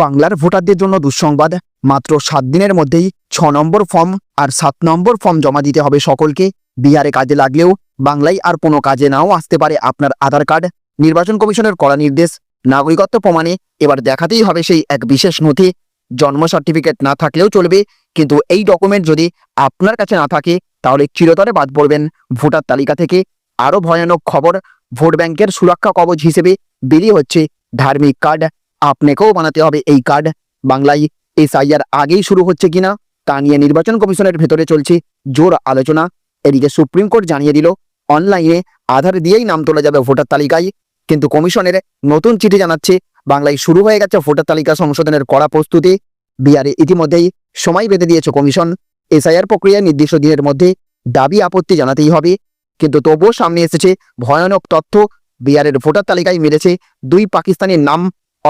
বাংলার ভোটারদের জন্য দুঃসংবাদ। মাত্র সাত দিনের মধ্যেই ছ নম্বর ফর্ম আর সাত নম্বর ফর্ম জমা দিতে হবে সকলকে। বিহারে কাজে লাগলেও বাংলায় আর কোনো কাজে নাও আসতে পারে আপনার আধার কার্ড। নির্বাচন কমিশনের কড়া নির্দেশ। নাগরিকত্ব প্রমাণে এবার দেখাতেই হবে সেই এক বিশেষ নথি। জন্ম সার্টিফিকেট না থাকলেও চলবে, কিন্তু এই ডকুমেন্ট যদি আপনার কাছে না থাকে, তাহলে চিরতরে বাদ পড়বেন। ভোটার তালিকা থেকে আরও ভয়ানক খবর। ভোট ব্যাংকের সুরক্ষা কবচ হিসেবে বেরিয়ে হচ্ছে ধার্মিক কার্ড। আপনাকেও বানাতে হবে এই কার্ড বাংলায় এসআইআর আগেই শুরু হচ্ছে কিনা তা নিয়ে নির্বাচন কমিশনের ভেতরে চলছে জোর আলোচনা। এদিকে সুপ্রিম কোর্ট জানিয়ে দিল, অনলাইনে আধার দিয়েই নাম তোলা যাবে ভোটার তালিকায়। কিন্তু কমিশনের নতুন চিঠি জানাচ্ছে, বাংলায় শুরু হয়ে গেছে ভোটার তালিকা সংশোধনের কড়া প্রস্তুতি। বিহারে ইতিমধ্যেই সময় বেঁধে দিয়েছে কমিশন। এসআইআর প্রক্রিয়ায় নির্দিষ্ট দিনের মধ্যে দাবি আপত্তি জানাতেই হবে। কিন্তু তবুও সামনে এসেছে ভয়ানক তথ্য। বিহারের ভোটার তালিকায় মিলেছে দুই পাকিস্তানের নাম।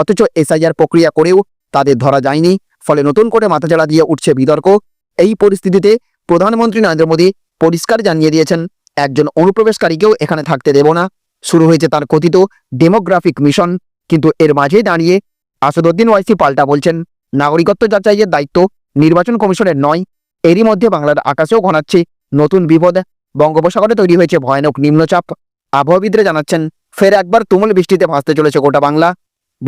অথচ এসআইআর প্রক্রিয়া করেও তাদের ধরা যায়নি। ফলে নতুন করে মাথাচাড়া দিয়ে উঠছে বিতর্ক। এই পরিস্থিতিতে প্রধানমন্ত্রী নরেন্দ্র মোদী পরিষ্কার জানিয়ে দিয়েছেন, একজন অনুপ্রবেশকারীকেও এখানে থাকতে দেব না। শুরু হয়েছে তার কথিত ডেমোগ্রাফিক মিশন, কিন্তু এর মাঝে দাঁড়িয়ে আসাদুদ্দিন ওয়াইসি পাল্টা বলছেন, নাগরিকত্ব যাচাইয়ের দায়িত্ব নির্বাচন কমিশনের নয়। এরই মধ্যে বাংলার আকাশেও ঘনাচ্ছে নতুন বিপদ। বঙ্গোপসাগরে তৈরি হয়েছে ভয়ানক নিম্নচাপ। আবহাওয়াবিদরা জানাচ্ছেন, ফের একবার তুমুল বৃষ্টিতে ভাসতে চলেছে গোটা বাংলা।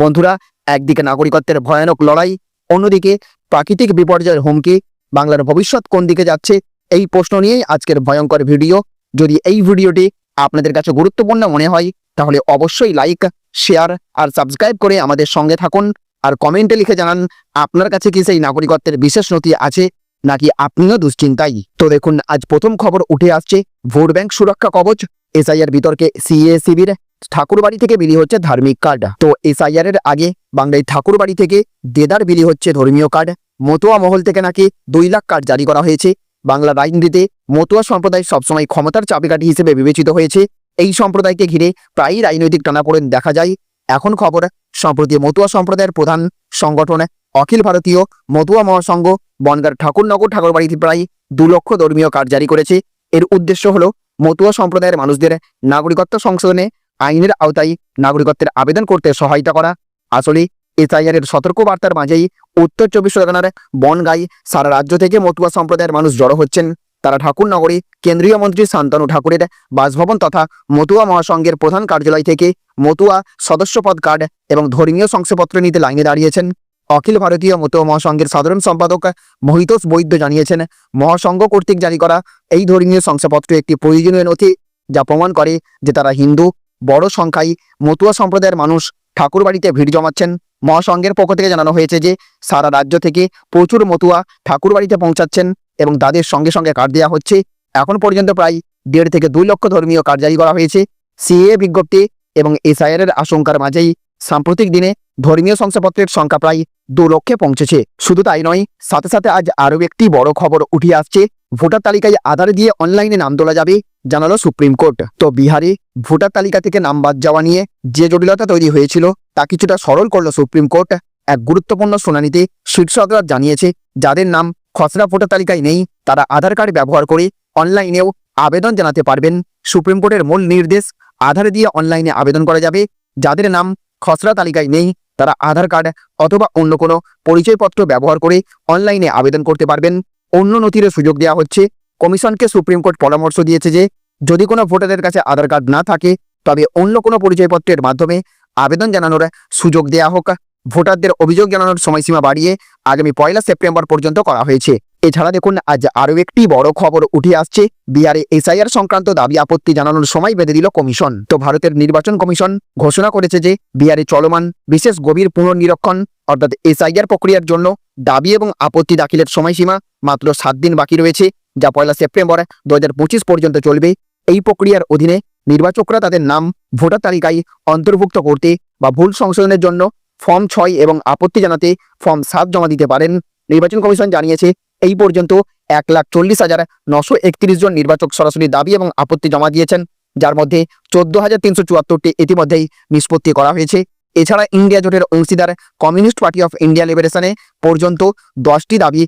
বন্ধুরা, একদিকে নাগরিকত্বের ভয়ানক লড়াই, অন্যদিকে প্রাকৃতিক বিপর্যয়ের হুমকি। বাংলার ভবিষ্যৎ কোন দিকে যাচ্ছে, এই প্রশ্ন নিয়েই আজকের ভয়ঙ্কর ভিডিও। যদি এই ভিডিওটি আপনাদের কাছে গুরুত্বপূর্ণ মনে হয়, তাহলে অবশ্যই লাইক, শেয়ার আর সাবস্ক্রাইব করে আমাদের সঙ্গে থাকুন। আর কমেন্টে লিখে জানান, আপনার কাছে কি সেই নাগরিকত্বের বিশেষ নথি আছে, নাকি আপনিও দুশ্চিন্তাই? তো দেখুন, আজ প্রথম খবর উঠে আসছে, ভোট ব্যাংক সুরক্ষা কবচ, এসআইআর বিতর্কে সিএ শিবির ঠাকুরবাড়ি থেকে বিলি হচ্ছে ধার্মিক কার্ড। তো এসআইআর এর আগে বাংলায় ঠাকুরবাড়ি থেকে দেদার বিলি হচ্ছে ধর্মীয় কার্ড। মতুয়া মহল থেকে নাকি দুই লাখ কার্ড জারি করা হয়েছে। বাংলা রাজনীতিতে মতুয়া সম্প্রদায় সবসময় ক্ষমতার চাবিকাঠি হিসেবে বিবেচিত হয়েছে। এই সম্প্রদায়কে ঘিরে প্রায়ই রাজনৈতিক টানাপোড়েন দেখা যায়। এখন খবর, সম্প্রতি মতুয়া সম্প্রদায়ের প্রধান সংগঠন অখিল ভারতীয় মতুয়া মহাসংঘ বনগার ঠাকুরনগর ঠাকুরবাড়িতে প্রায় দু লক্ষ ধর্মীয় কার্ড জারি করেছে। এর উদ্দেশ্য হল মতুয়া সম্প্রদায়ের মানুষদের নাগরিকত্ব সংশোধনে আইনের আওতায় নাগরিকত্বের আবেদন করতে সহায়তা করা। আসলে এসআইআর এর সতর্ক বার্তার মাঝেই উত্তর চব্বিশ পরগনার বনগাই সারা রাজ্য থেকে মতুয়া সম্প্রদায়ের মানুষ জড়ো হচ্ছেন। তারা ঠাকুরনগরে কেন্দ্রীয় মন্ত্রী শান্তনু ঠাকুরের বাসভবন তথা মতুয়া মহাসংঘের প্রধান কার্যালয় থেকে মতুয়া সদস্যপদ কার্ড এবং ধর্মীয় শংসাপত্র নিতে লাইনে দাঁড়িয়েছেন। অখিল ভারতীয় মতুয়া মহাসংঘের সাধারণ সম্পাদক মহিতোষ বৈদ্য জানিয়েছেন, মহাসংঘ কর্তৃক জারি করা এই ধর্মীয় শংসাপত্র একটি প্রয়োজনীয় নথি যা প্রমাণ করে যে তারা হিন্দু বড় সংখ্যায় মতুয়া সম্প্রদায়ের মানুষ ঠাকুরবাড়িতে ভিড় জমাচ্ছেন। মহাসংঘের পক্ষ থেকে জানানো হয়েছে যে, সারা রাজ্য থেকে প্রচুর মতুয়া ঠাকুরবাড়িতে পৌঁছাচ্ছেন এবং তাদের সঙ্গে সঙ্গে কার্ড দেওয়া হচ্ছে। এখন পর্যন্ত প্রায় দেড় থেকে দুই লক্ষ ধর্মীয় কার্ড জারি করা হয়েছে। সিএ বিজ্ঞপ্তি এবং এসআইআর এর আশঙ্কার মাঝেই সাম্প্রতিক দিনে ধর্মীয় শংসাপত্রের সংখ্যা প্রায় দু লক্ষে পৌঁছেছে। শুধু তাই নয়, সাথে সাথে আজ আরও একটি বড় খবর উঠে আসছে। ভোটার তালিকায় আধার দিয়ে অনলাইনে নাম তোলা যাবে, জানালো সুপ্রিম কোর্ট। তো বিহারে ভোটার তালিকা থেকে নাম বাদ যাওয়া নিয়ে যে জটিলতা তৈরি হয়েছিল, তা কিছুটা সরল করল সুপ্রিম কোর্ট। এক গুরুত্বপূর্ণ শুনানিতে শীর্ষ আদালত জানিয়েছে, যাদের নাম খসড়া ভোটার তালিকায় নেই, তারা আধার কার্ড ব্যবহার করে অনলাইনেও আবেদন জানাতে পারবেন। সুপ্রিম কোর্টের মূল নির্দেশ, আধার দিয়ে অনলাইনে আবেদন করা যাবে। যাদের নাম খসড়া তালিকায় নেই। তারা আধার কার্ড অথবা অন্য কোনো পরিচয়পত্র ব্যবহার করে অনলাইনে আবেদন করতে পারবেন। অন্য নথির সুযোগ দেওয়া হচ্ছে। কমিশনকে সুপ্রিম কোর্ট পরামর্শ দিয়েছে যে, যদি কোনো ভোটারের কাছে আধার কার্ড না থাকে, তবে অন্য কোনো পরিচয়পত্রের মাধ্যমে আবেদন জানানোর সুযোগ দেওয়া হোক। ভোটারদের অভিযোগ জানানোর সময়সীমা বাড়িয়ে আগামী পয়লা সেপ্টেম্বর পর্যন্ত করা হয়েছে। এছাড়া দেখুন, আজ আরও একটি বড় খবর উঠে আসছে। বিহারে এসআইআর সংক্রান্ত দাবি আপত্তি জানানোর সময় বেঁধে দিল কমিশন। তো ভারতের নির্বাচন কমিশন ঘোষণা করেছে যে, বিহারে চলমান বিশেষ গভীর পুনর্নিরীক্ষণ, অর্থাৎ এসআইআর প্রক্রিয়ার জন্য দাবি এবং আপত্তি দাখিলের সময়সীমা মাত্র সাত দিন বাকি রয়েছে, যা পয়লা সেপ্টেম্বর দু হাজার পঁচিশ পর্যন্ত চলবে। এই প্রক্রিয়ার অধীনে নির্বাচকরা তাদের নাম, ভোটার তালিকায় অন্তর্ভুক্ত করতে বা ভুল সংশোধনের জন্য ফর্ম ছয় এবং আপত্তি জানাতে ফর্ম সাত জমা দিতে পারেন। নির্বাচন কমিশন জানিয়েছে, এই পর্যন্ত এক লাখ চল্লিশ হাজার নশো একত্রিশ জন নির্বাচক সরাসরি দাবি এবং আপত্তি জমা দিয়েছেন, যার মধ্যে চোদ্দ হাজার তিনশো চুয়াত্তরটি ইতিমধ্যেই নিষ্পত্তি করা হয়েছে। এছাড়া ইন্ডিয়া জোটের অংশীদার কমিউনিস্ট পার্টি অফ ইন্ডিয়া লিবারেশনে পর্যন্ত দশটি দাবি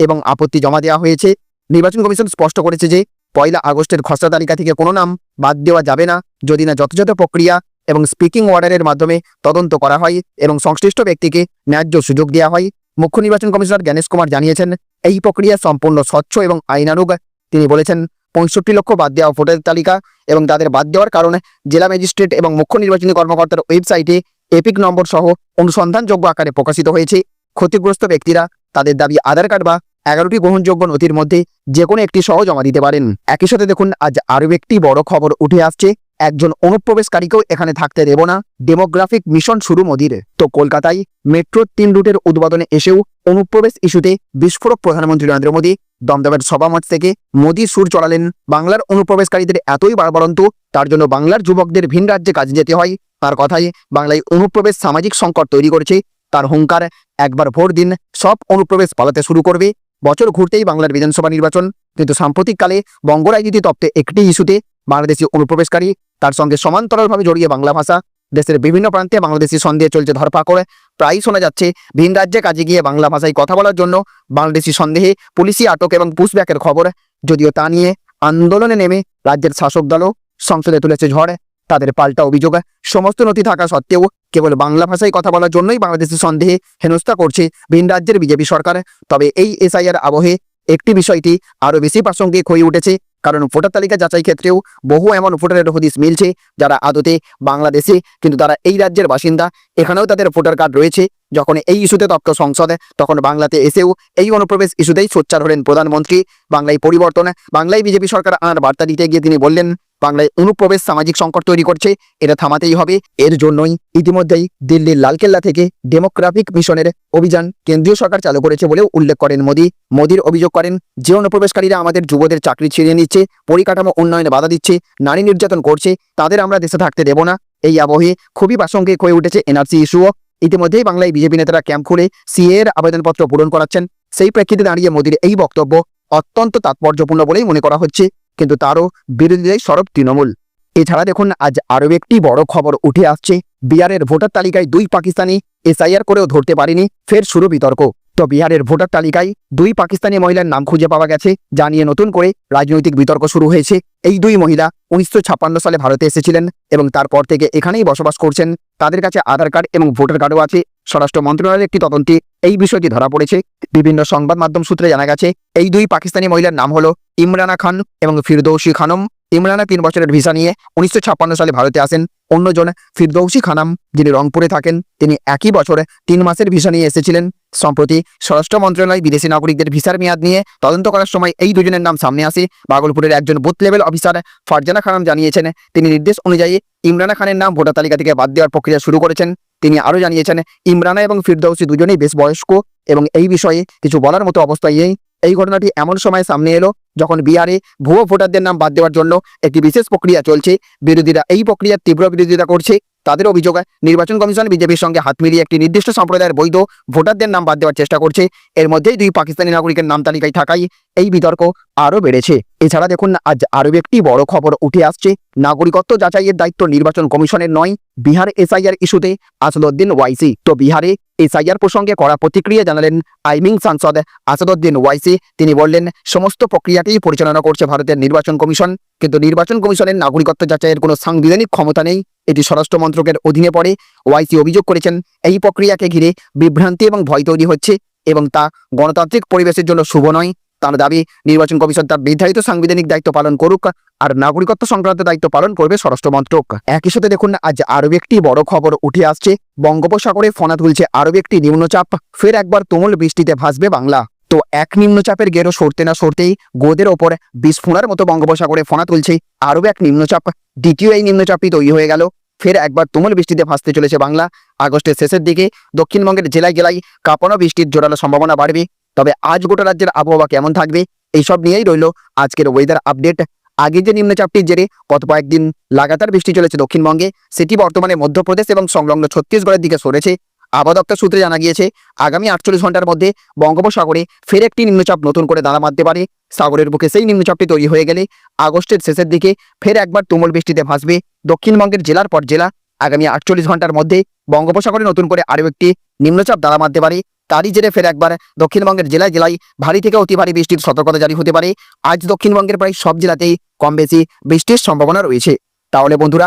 এবং আপত্তি জমা দেওয়া হয়েছে। নির্বাচন কমিশন স্পষ্ট করেছে যে, পয়লা আগস্টের খসড়া তালিকা থেকে কোনো নাম বাদ দেওয়া যাবে না, যদি না যথাযথ প্রক্রিয়া এবং স্পিকিং অর্ডারের মাধ্যমে তদন্ত করা হয় এবং সংশ্লিষ্ট ব্যক্তিকে ন্যায্য সুযোগ দেওয়া হয়। মুখ্য নির্বাচন কমিশনার জ্ঞানেশ কুমার জানিয়েছেন, এই প্রক্রিয়া সম্পূর্ণ স্বচ্ছ এবং আইনানুগ। তিনি বলেছেন, পঁয়ষট্টি লক্ষ বাদ দেওয়া ভোটার তালিকা এবং তাদের বাদ দেওয়ার কারণে জেলা ম্যাজিস্ট্রেট এবং মুখ্য নির্বাচনী কর্মকর্তার ওয়েবসাইটে এপিক নম্বর সহ অনুসন্ধানযোগ্য আকারে প্রকাশিত হয়েছে। ক্ষতিগ্রস্ত ব্যক্তিরা তাদের দাবি আধার কার্ড বা এগারোটি গ্রহণযোগ্য নথির মধ্যে যে কোনো একটি সহ জমা দিতে পারেন। একই সাথে দেখুন, আজ আরও একটি বড় খবর উঠে আসছে। একজন অনুপ্রবেশকারীকেও এখানে থাকতে দেব না। ডেমোগ্রাফিক মিশন শুরু মোদির। তো কলকাতায় মেট্রো তিন রুটের উদ্বোধনে এসেও অনুপ্রবেশ ইস্যুতে বিস্ফোরক প্রধানমন্ত্রী নরেন্দ্র মোদী দমদমের সভামঞ্চ থেকে মোদী সুর চড়ালেন। বাংলার অনুপ্রবেশকারীদের এতই বাড়বাড়ন্ত তার জন্য বাংলার যুবকদের ভিন রাজ্যে কাজে যেতে হয়। তার কথায় বাংলায় অনুপ্রবেশ সামাজিক সংকট তৈরি করেছে। তার হুঙ্কার, একবার ভোট দিন সব অনুপ্রবেশ পালাতে শুরু করবে। বছর ঘুরতেই বাংলার বিধানসভা নির্বাচন। কিন্তু সাম্প্রতিককালে বঙ্গ রাজনীতি তপ্তে একটি ইস্যুতে বাংলাদেশি অনুপ্রবেশকারী তার সঙ্গে সমান্তরালভাবে জড়িয়ে বাংলা ভাষা দেশের বিভিন্ন প্রান্তে বাংলাদেশি সন্দেহে চলছে ধরপাকড় প্রায়ই শোনা যাচ্ছে, ভিন রাজ্যে কাজে গিয়ে বাংলা ভাষায় কথা বলার জন্য বাংলাদেশি সন্দেহে পুলিশি আটক এবং পুশব্যাকের খবর। যদিও তা নিয়ে আন্দোলনে নেমে রাজ্যের শাসক দলও সংসদে তুলেছে ঝড়, তাদের পাল্টা অভিযোগ। সমস্ত নথি থাকা সত্ত্বেও কেবল বাংলা ভাষায় কথা বলার জন্যই বাংলাদেশি সন্দেহে হেনস্থা করছে ভিন রাজ্যের বিজেপি সরকার। তবে এই এসআইআর আবহে একটি বিষয়টি আরও বেশি প্রাসঙ্গিক হয়ে উঠেছে। কারণ ভোটার তালিকা যাচাই ক্ষেত্রেও বহু এমন ভোটারের হদিস মিলছে যারা আদতে বাংলাদেশে, কিন্তু তারা এই রাজ্যের বাসিন্দা। এখানেও তাদের ভোটার কার্ড রয়েছে। যখন এই ইস্যুতে তপ্ত সংসদে, তখন বাংলাতে এসেও এই অনুপ্রবেশ ইস্যুতেই সোচ্চার হলেন প্রধানমন্ত্রী। বাংলায় পরিবর্তন, বাংলায় বিজেপি সরকার আনার বার্তা দিতে গিয়ে তিনি বললেন বাংলায় অনুপ্রবেশ সামাজিক সংকট তৈরি করছে, এটা থামাতেই হবে। এর জন্যই ইতিমধ্যেই দিল্লির লালকেল্লা থেকে ডেমোগ্রাফিক মিশনের অভিযান কেন্দ্রীয় সরকার চালু করেছে বলেও উল্লেখ করেন মোদী। মোদীর অভিযোগ করেন, যে অনুপ্রবেশকারীরা আমাদের যুবদের চাকরি ছিনিয়ে নিচ্ছে, পরিকাঠামো উন্নয়নে বাধা দিচ্ছে, নারী নির্যাতন করছে, তাদের আমরা দেশে থাকতে দেব না। এই আবহে খুবই প্রাসঙ্গিক হয়ে উঠেছে এনআরসি ইস্যুও। ইতিমধ্যেই বাংলায় বিজেপি নেতারা ক্যাম্প খুলে সিএ এর আবেদনপত্র পূরণ করাচ্ছেন। সেই প্রেক্ষিতে দাঁড়িয়ে মোদীর এই বক্তব্য অত্যন্ত তাৎপর্যপূর্ণ বলেই মনে করা হচ্ছে। কিন্তু তারও বিরোধীদের সরব তৃণমূল। এছাড়া দেখুন, আজ আরও একটি বড় খবর উঠে আসছে। বিহারের ভোটার তালিকায় দুই পাকিস্তানি এসআইআর করেও ধরতে পারেনি, ফের শুরু বিতর্ক। তো বিহারের ভোটার তালিকায় দুই পাকিস্তানি মহিলার নাম খুঁজে পাওয়া গেছে, যা নিয়ে নতুন করে রাজনৈতিক বিতর্ক শুরু হয়েছে। এই দুই মহিলা উনিশশো ছাপ্পান্ন সালে ভারতে এসেছিলেন এবং তারপর থেকে এখানেই বসবাস করছেন। তাদের কাছে আধার কার্ড এবং ভোটার কার্ডও আছে। স্বরাষ্ট্র মন্ত্রণালয়ের একটি তদন্তে এই বিষয়টি ধরা পড়েছে। বিভিন্ন সংবাদ মাধ্যম সূত্রে জানা গেছে, এই দুই পাকিস্তানি মহিলার নাম হলো ইমরানা খান এবং ফিরদৌসি খানম। ইমরানা তিন বছরের ভিসা নিয়ে উনিশশো ছাপ্পান্ন সালে ভারতে আসেন। অন্যজন ফিরদৌসি খানাম, যিনি রংপুরে থাকেন। তিনি একই বছর তিন মাসের ভিসা নিয়ে এসেছিলেন। সম্প্রতি স্বরাষ্ট্র মন্ত্রণালয় বিদেশি নাগরিকদের ভিসার মেয়াদ নিয়ে তদন্ত করার সময় এই দুজনের নাম সামনে আসে। বাগলপুরের একজন booth level officer Farzana Khanam জানিয়েছেন, তিনি নির্দেশ অনুযায়ী ইমরানা খানের নাম ভোটার তালিকা থেকে বাদ দেওয়ার প্রক্রিয়া শুরু করেছেন। তিনি আরও জানিয়েছেন, ইমরানা এবং ফিরদৌসি দুজনেই বেশ বয়স্ক এবং এই বিষয়ে কিছু বলার মতো অবস্থায় এই ঘটনাটি এমন সময় সামনে এলো যখন বিহারে ভুয়ো ভোটারদের নাম বাদ দেওয়ার জন্য একটি বিশেষ প্রক্রিয়া চলছে, বিরোধীরা এই প্রক্রিয়ার তীব্র বিরোধিতা করছে। তাদের অভিযোগ, নির্বাচন কমিশন বিজেপির সঙ্গে হাত মিলিয়ে একটি নির্দিষ্ট সম্প্রদায়ের বৈধ ভোটারদের নাম বাদ দেওয়ার চেষ্টা করছে। এর মধ্যেই দুই পাকিস্তানি নাগরিকের নাম তালিকায় থাকাই এই বিতর্ক আরও বেড়েছে। এছাড়া দেখুন, আজ আরও একটি বড় খবর উঠে আসছে। নাগরিকত্ব যাচাইয়ের দায়িত্ব নির্বাচন কমিশনের নয়, বিহার এসআইআর ইস্যুতে আসাদুদ্দিন ওয়াইসি। তো বিহারে এসআইআর প্রসঙ্গে কড়া প্রতিক্রিয়া জানালেন আইমিং সাংসদ আসাদুদ্দিন ওয়াইসি। তিনি বললেন, সমস্ত প্রক্রিয়াকেই পরিচালনা করছে ভারতের নির্বাচন কমিশন। কিন্তু নির্বাচন কমিশনের নাগরিকত্ব যাচাইয়ের কোনো সাংবিধানিক ক্ষমতা নেই। এটি স্বরাষ্ট্র মন্ত্রকের অধীনে পড়ে। ওয়াইসি অভিযোগ করেছেন, এই প্রক্রিয়াকে ঘিরে বিভ্রান্তি এবং ভয় তৈরি হচ্ছে এবং তা গণতান্ত্রিক পরিবেশের জন্য শুভ নয়। তার দাবি, নির্বাচন কমিশন তার নির্ধারিত সাংবিধানিক দায়িত্ব পালন করুক আর নাগরিকত্ব সংক্রান্ত দায়িত্ব পালন করবে স্বরাষ্ট্র মন্ত্রক। একই সাথে দেখুন, আজ আরও একটি বড় খবর উঠে আসছে। বঙ্গোপসাগরে ফনা তুলছে আরও একটি নিম্নচাপ। ফের একবার তুমুল বৃষ্টিতে ভাসবে বাংলা। তো এক নিম্নচাপের গেরো সরতে না সরতেই গোদের ওপর বিস্ফোরণের মতো বঙ্গোপসাগরে ফোনা তুলছে আরও এক নিম্নচাপ। দ্বিতীয় এই নিম্নচাপটি তৈরি হয়ে গেল। ফের একবার তুমুল বৃষ্টিতে ভাসতে চলেছে বাংলা। আগস্টের শেষের দিকে দক্ষিণবঙ্গের জেলায় জেলায় কাঁপানো বৃষ্টির জোরালো সম্ভাবনা বাড়বে। তবে আজ গোটা রাজ্যের আবহাওয়া কেমন থাকবে এইসব নিয়েই রইল আজকের ওয়েদার আপডেট আগে যে নিম্নচাপটির জেরে গত কয়েকদিন লাগাতার বৃষ্টি চলেছে দক্ষিণবঙ্গে, সেটি বর্তমানে মধ্যপ্রদেশ এবং সংলগ্ন ছত্তিশগড়ের দিকে সরেছে। আবহাওয়া সূত্রে জানা গিয়েছে, আগামী আটচল্লিশ ঘণ্টার মধ্যে বঙ্গোপসাগরে ফের একটি নিম্নচাপ নতুন করে দাঁড়া মারতে পারে। সাগরের বুকে সেই নিম্নচাপটি তৈরি হয়ে গেলে আগস্টের শেষের দিকে ফের একবার তুমুল বৃষ্টিতে ভাসবে। দক্ষিণবঙ্গের জেলার পর জেলা আগামী আটচল্লিশ ঘণ্টার মধ্যে বঙ্গোপসাগরে নতুন করে আরও একটি নিম্নচাপ দাঁড়া মারতে পারে। তারই জেরে ফের একবার দক্ষিণবঙ্গের জেলায় জেলায় ভারী থেকে অতি ভারী বৃষ্টির সতর্কতা জারি হতে পারে। আজ দক্ষিণবঙ্গের প্রায় সব জেলাতেই কম বেশি বৃষ্টির সম্ভাবনা রয়েছে। তাহলে বন্ধুরা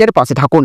সত্যের পাশে থাকুন।